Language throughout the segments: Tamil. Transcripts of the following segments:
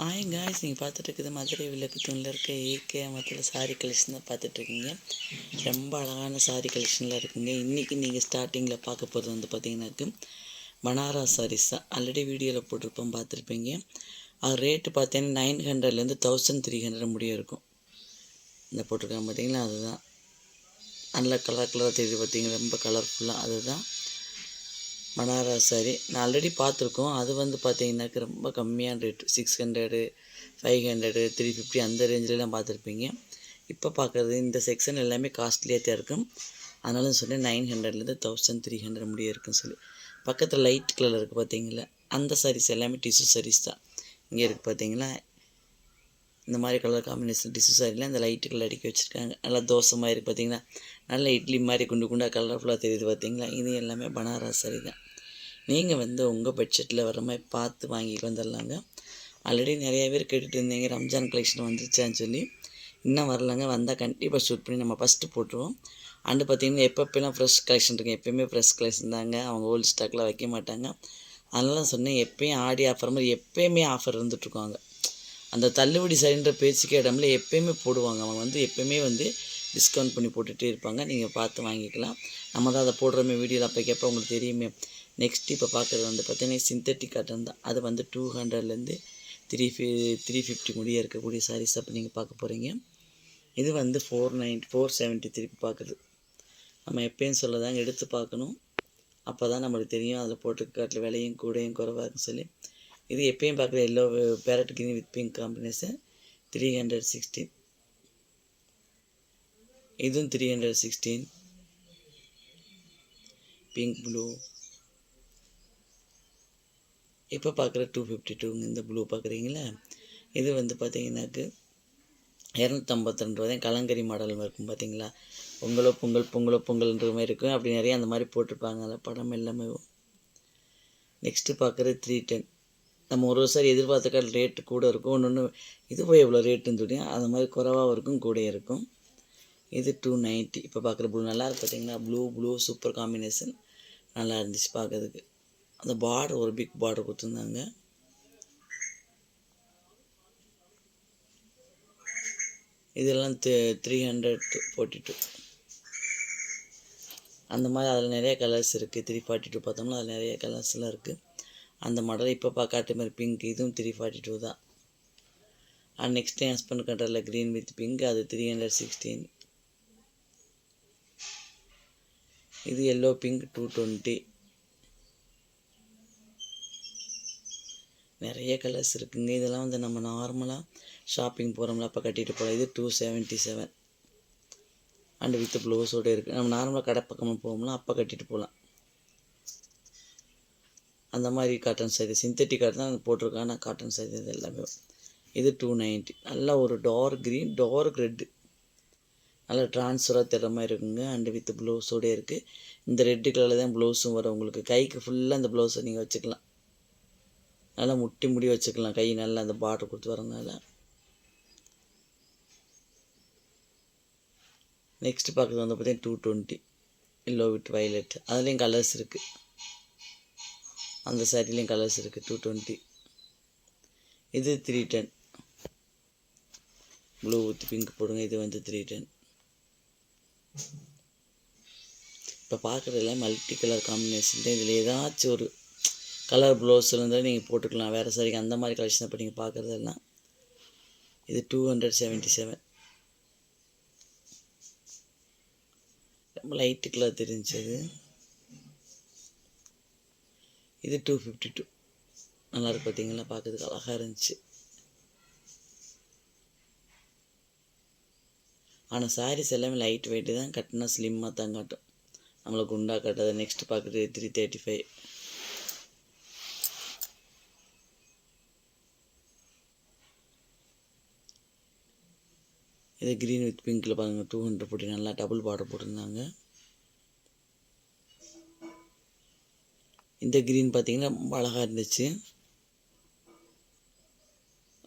ஹாய் காய்ஸ் நீங்கள் பார்த்துட்டு இருக்குது மதுரை விளக்கு தூணில் இருக்க ஏகே மத்தில் சாரி கலெக்ஷன் தான் பார்த்துட்ருக்கீங்க ரொம்ப அழகான சாரி கலெக்ஷனில் இருக்குங்க. இன்றைக்கி நீங்கள் ஸ்டார்டிங்கில் பார்க்க போகிறது வந்து பார்த்தீங்கன்னாக்கு பனாரஸ் சாரீஸ் தான் ஆல்ரெடி வீடியோவில் போட்டிருப்போம் பார்த்துருப்பீங்க. அது ரேட்டு பார்த்தீங்கன்னா நைன் ஹண்ட்ரட்லேருந்து தௌசண்ட் த்ரீ ஹண்ட்ரட் முடிய இருக்கும். இந்த போட்டிருக்காங்க பார்த்தீங்களா? அதுதான். நல்ல கலர் கலராக தெரியுது பார்த்தீங்கன்னா ரொம்ப கலர்ஃபுல்லாக அதுதான். பனாரஸ் சாரி நான் ஆல்ரெடி பார்த்துருக்கோம். அது வந்து பார்த்தீங்கன்னாக்க ரொம்ப கம்மியான rate six hundred five hundred three fifty அந்த ரேஞ்சிலலாம் பார்த்துருப்பீங்க. இப்போ பார்க்குறது இந்த செக்ஷன் எல்லாமே காஸ்ட்லியாக தான் இருக்கும். அதனால சொன்னேன் நைன் ஹண்ட்ரட்லேருந்து தௌசண்ட் த்ரீ ஹண்ட்ரட் முடிய இருக்குன்னு சொல்லி. பக்கத்தில் லைட் கலர் இருக்குது பார்த்தீங்களா? அந்த சாரீஸ் எல்லாமே டிஷ்யூ சாரீஸ் தான். இங்கே இருக்குது பார்த்தீங்களா? இந்த மாதிரி கலர் காம்பினேஷன் டிஷ்யூ சாரியில் அந்த லைட்டு கலர் அடிக்க வச்சுருக்காங்க. நல்லா தோசை மாதிரி இருக்குது பார்த்தீங்களா? நல்ல இட்லி மாதிரி குண்டு குண்டாக கலர்ஃபுல்லாக தெரியுது பார்த்தீங்களா? இது எல்லாமே பனாரஸ் சரி தான். நீங்கள் வந்து உங்கள் பட்ஜெட்டில் வர மாதிரி பார்த்து வாங்கிட்டு வந்துடலாங்க. ஆல்ரெடி நிறைய பேர் கேட்டுட்டு இருந்தீங்க ரம்ஜான் கலெக்ஷன் வந்துருச்சான்னு சொல்லி. இன்னும் வரலாங்க வந்தால் கண்டிப்பாக ஷூட் பண்ணி நம்ம ஃபஸ்ட்டு போட்டுருவோம். அண்டு பார்த்தீங்கன்னா எப்பப்பெல்லாம் ஃப்ரெஷ் கலெக்ஷன் இருக்குது எப்போயுமே ஃப்ரெஷ் கலெக்ஷன் தாங்க. அவங்க ஓல்டு ஸ்டாக்கில் வைக்க மாட்டாங்க. அதனால சொன்னேன் எப்பயும் ஆடி ஆஃபர் மாதிரி எப்போயுமே ஆஃபர் இருந்துகிட்ருக்காங்க அந்த தள்ளுபடி சரின்ற பேச்சுக்கே இடம்ல எப்பயுமே போடுவாங்க. அவங்க வந்து எப்பயுமே வந்து டிஸ்கவுண்ட் பண்ணி போட்டுகிட்டே இருப்பாங்க. நீங்கள் பார்த்து வாங்கிக்கலாம். நம்ம தான் அதை போடுறோமே வீடியோவில் அப்போ கேட்ப உங்களுக்கு தெரியுமே. நெக்ஸ்ட் இப்போ பார்க்குறது வந்து பார்த்தீங்கன்னா சிந்தட்டிக் காட்டன் தான். அது வந்து டூ ஹண்ட்ரட்லேருந்து த்ரீ ஃபி த்ரீ ஃபிஃப்டி முடிய இருக்கக்கூடிய சாரீஸ் அப்போ நீங்கள் பார்க்க போகிறீங்க இது வந்து ஃபோர் நைன் ஃபோர் செவன்ட்டி திருப்பி பார்க்குறது நம்ம எப்பயும் சொல்லதாங்க எடுத்து பார்க்கணும். அப்போ தான் நம்மளுக்கு தெரியும். அதில் போட்டுக்காட்டில் விலையும் கூடையும் குறைவாக இருக்குன்னு சொல்லி. இது எப்பயும் பார்க்குற yellow parrot green with pink combination three hundred sixty இதுவும் three hundred sixteen pink blue இப்போ பார்க்குற டூ ஃபிஃப்டி டூங்க இந்த ப்ளூ பார்க்குறீங்களா இது வந்து பார்த்தீங்கன்னாக்கு இரநூத்தம்பத்தி ரெண்டு ரூபா தான் கலங்கரி மாடல் இருக்கும் பார்த்தீங்களா பொங்கலோ பொங்கல் பொங்கலோ பொங்கல்ன்ற மாதிரி இருக்கும். அப்படி நிறைய அந்த மாதிரி போட்டிருப்பாங்க அதில் படம் எல்லாமே. நெக்ஸ்ட்டு பார்க்குறது த்ரீ டென் நம்ம ஒரு சார் எதிர்பார்த்தக்கால் ரேட்டு கூட இருக்கும். ஒன்று ஒன்று இது போய் எவ்வளோ ரேட்டுன்னு சொல்லி அது மாதிரி குறைவாகவும் இருக்கும் கூட இருக்கும். இது டூ நைன்ட்டி இப்போ பார்க்குற ப்ளூ நல்லா இருக்குது பார்த்தீங்களா ப்ளூ ப்ளூ சூப்பர் காம்பினேஷன் நல்லா இருந்துச்சு பார்க்கறதுக்கு அந்த பார்டர் ஒரு பிக் பார்டர் கொடுத்துருந்தாங்க. இதெல்லாம் த்ரீ ஹண்ட்ரட் ஃபோர்ட்டி டூ அந்த மாதிரி அதில் நிறைய கலர்ஸ் இருக்குது த்ரீ ஃபார்ட்டி டூ பார்த்தோம்னா அதில் நிறைய கலர்ஸ்லாம் இருக்குது அந்த மாடல் இப்போ பார்க்காட்ட மாதிரி பிங்க் இதுவும் த்ரீ ஃபார்ட்டி டூ தான். அண்ட் நெக்ஸ்ட் என் ஹஸ்பண்ட் கண்டரில் க்ரீன் வித் பிங்க் அது த்ரீ ஹண்ட்ரட் சிக்ஸ்டீன் இது எல்லோ பிங்க் டூ டுவெண்ட்டி நிறைய கலர்ஸ் இருக்குங்க. இதெல்லாம் வந்து நம்ம நார்மலாக ஷாப்பிங் போகிறோம்ல அப்போ கட்டிட்டு போகலாம் இது two seventy seven and with ப்ளவுஸோடு இருக்குது நம்ம நார்மலாக கடை பக்கமாக போவோம்ல அப்போ கட்டிட்டு போகலாம். அந்த மாதிரி காட்டன் சாரி சிந்தட்டிக் காட்டன் தான் போட்டிருக்காங்க. காட்டன் சாரி இது எல்லாமே. இது டூ நைன்ட்டி நல்லா ஒரு டார்க் க்ரீன் டார்க் ரெட்டு நல்லா ட்ரான்ஸ்ஃபராக திறமை மாதிரி இருக்குங்க. அண்டு வித் ப்ளவுஸோடே இருக்குது இந்த ரெட்டு கலரில் தான் ப்ளவுஸும் வரும் உங்களுக்கு. கைக்கு ஃபுல்லாக அந்த ப்ளவுஸை நீங்கள் வச்சுக்கலாம். நல்லா முட்டி முடி வச்சுக்கலாம். கை நல்லா அந்த பார்டர் கொடுத்து வரதுனால நெக்ஸ்ட் பார்க்குறது வந்து பார்த்தீங்கன்னா two twenty yellow with violet அதுலேயும் கலர்ஸ் இருக்குது அந்த சாரிலையும் கலர்ஸ் இருக்குது டூ டுவெண்ட்டி இது three ten blue with pink போடுங்க. இது வந்து த்ரீ டென் இப்போ பார்க்குறதுல மல்டி கலர் காம்பினேஷன் தான். இதில் ஏதாச்சும் ஒரு கலர் ப்ளவுஸ் இருந்தால் நீங்கள் போட்டுக்கலாம். வேறு சரிக்கு அந்த மாதிரி கலெக்ஷன் இப்போ நீங்கள் பார்க்குறதெல்லாம். இது டூ ஹண்ட்ரட் செவன்ட்டி செவன் ரொம்ப லைட்டு கலர் தெரிஞ்சது. இது டூ ஃபிஃப்டி டூ நல்லாயிருக்கு பார்த்தீங்களா? பார்க்கறதுக்கு அழகாக இருந்துச்சு. ஆனால் சாரீஸ் எல்லாமே லைட் வெயிட்டு தான் கட்டினா ஸ்லிம்மாக தான் காட்டும். நம்மளை குண்டாக காட்டாது நெக்ஸ்ட் பார்க்குறது த்ரீ தேர்ட்டி ஃபைவ் இது க்ரீன் வித் பிங்க்கில் பாருங்கள் டூ ஹண்ட்ரட் போட்டு நல்லா டபுள் பார்டர் போட்டிருந்தாங்க. இந்த க்ரீன் பார்த்தீங்கன்னா ரொம்ப அழகாக இருந்துச்சு.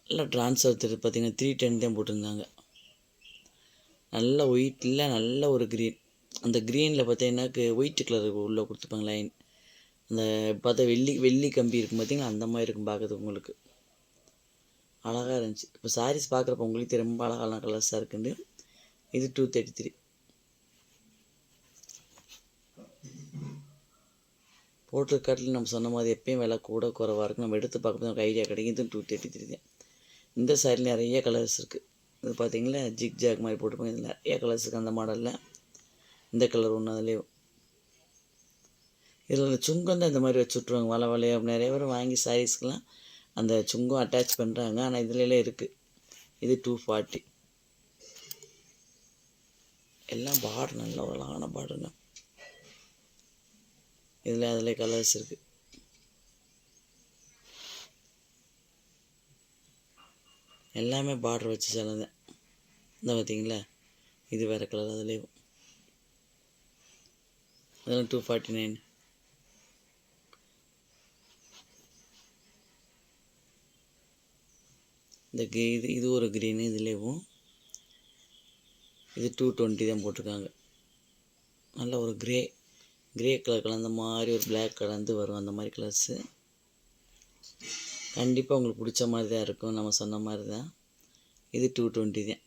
நல்லா ட்ரான்ஸ்ஃபர் தெரியுது பார்த்தீங்கன்னா த்ரீ டென் தான் போட்டிருந்தாங்க. நல்ல ஒயிட்டில் நல்ல ஒரு க்ரீன் அந்த க்ரீனில் பார்த்தீங்கன்னாக்கு ஒயிட் கலர் உள்ளே கொடுத்துப்பாங்க லைன் அந்த பார்த்தா வெள்ளி வெள்ளி கம்பி இருக்கும் பார்த்தீங்களா? அந்த மாதிரி இருக்கும் பார்க்குறது உங்களுக்கு. அழகாக இருந்துச்சு. இப்போ சாரீஸ் பார்க்குறப்ப உங்களுக்கு ரொம்ப அழகான கலர்ஸாக இருக்குது இது டூ தேர்ட்டி த்ரீ போட்டிருக்காட்டில் நம்ம சொன்ன மாதிரி எப்பயும் விலை கூட குறைவாக இருக்கும். நம்ம எடுத்து பார்க்கும்போது நமக்கு ஐடியா கிடைக்கும் இது டூ தேர்ட்டி த்ரீ தான். இந்த சாரியில் நிறைய கலர்ஸ் இருக்குது இது பார்த்திங்களா ஜிக் ஜாக் மாதிரி போட்டிருப்பாங்க. இதில் நிறைய கலர்ஸுக்கு அந்த மாடலில் இந்த கலர் ஒன்று அதுலேயும். இதில் சுங்கம் தான் இந்த மாதிரி வச்சு விட்ருவாங்க வலை வலையாக நிறைய பேர் வாங்கி சாரீஸ்க்கெலாம் அந்த சுங்கம் அட்டாச் பண்ணுறாங்க ஆனால் இதுலலாம் இருக்குது இது டூ ஃபார்ட்டி எல்லாம் பார்டர் நல்ல ஒரு அழகான பார்டருங்க இதில் அதில் கலர்ஸ் இருக்குது எல்லாமே பார்டர் வச்சு சேலை தான் இந்த பார்த்தீங்களா இது வேறு கலர் அதுலேயும் அதெல்லாம் டூ ஃபார்ட்டி நைன் இந்த கே இது இது ஒரு க்ரீனு இதுலேயும் இது டூ டுவெண்ட்டி தான் போட்டிருக்காங்க. நல்ல ஒரு க்ரே க்ரே கலர் கலந்த மாதிரி ஒரு பிளாக் கலந்து வரும் அந்த மாதிரி கலர்ஸு கண்டிப்பாக உங்களுக்கு பிடிச்ச மாதிரி தான் இருக்கும். நம்ம சொன்ன மாதிரி தான் இது டூ டுவெண்ட்டி தான்.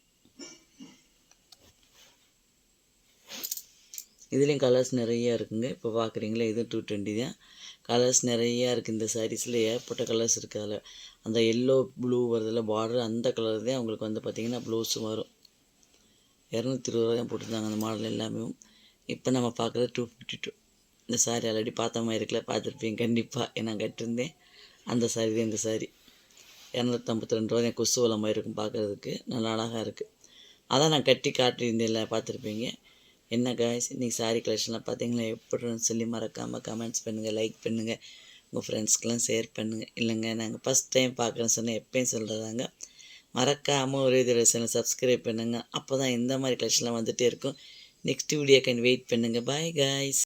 இதுலேயும் கலர்ஸ் நிறையா இருக்குங்க. இப்போ பார்க்குறீங்களா இது டூ டுவெண்ட்டி தான். கலர்ஸ் நிறையா இருக்குது இந்த சாரீஸில் ஏற்பட்ட கலர்ஸ் இருக்குது அதில். அந்த எல்லோ ப்ளூ வரதில் பார்டர் அந்த கலர் தான் உங்களுக்கு வந்து பார்த்திங்கன்னா ப்ளவுஸும் வரும். இரநூத்தி இருபது ரூபா தான் போட்டிருந்தாங்க அந்த மாடல் எல்லாமே. இப்போ நம்ம பார்க்குறது டூ ஃபிஃப்டி டூ இந்த சாரீ ஆல்ரெடி பார்த்த மாதிரி இருக்கல. பார்த்துருப்பீங்க. கண்டிப்பாக நான் கட்டிருந்தேன். அந்த சாரீ தான் இந்த சாரீ இரநூத்தம்பத்தி ரெண்டு ரூபா என் கொசு மாதிரி இருக்கும் பார்க்குறதுக்கு. நல்லா அழகாக இருக்குது அதான் நான் கட்டி காட்டியிருந்தேன்ல பார்த்துருப்பீங்க. என்ன காய்ஸ் இன்றைக்கி சாரீ கலெக்ஷன்லாம் பார்த்தீங்களா? எப்படின்னு சொல்லி மறக்காமல் கமெண்ட்ஸ் பண்ணுங்கள் லைக் பண்ணுங்கள் உங்கள் ஃப்ரெண்ட்ஸ்க்கெலாம் ஷேர் பண்ணுங்கள் இல்லைங்க நாங்கள் ஃபஸ்ட் டைம் பார்க்குறேன்னு சொன்னால் எப்பயும் சொல்கிறதாங்க மறக்காமல் ஒரே தடவை சேனல் சப்ஸ்கிரைப் பண்ணுங்கள் அப்போ தான் இந்த மாதிரி கலெக்ஷன்லாம் வந்துகிட்டே இருக்கும். நெக்ஸ்ட் வீடியோக்கு வெயிட் பண்ணுங்கள் பாய் காய்ஸ்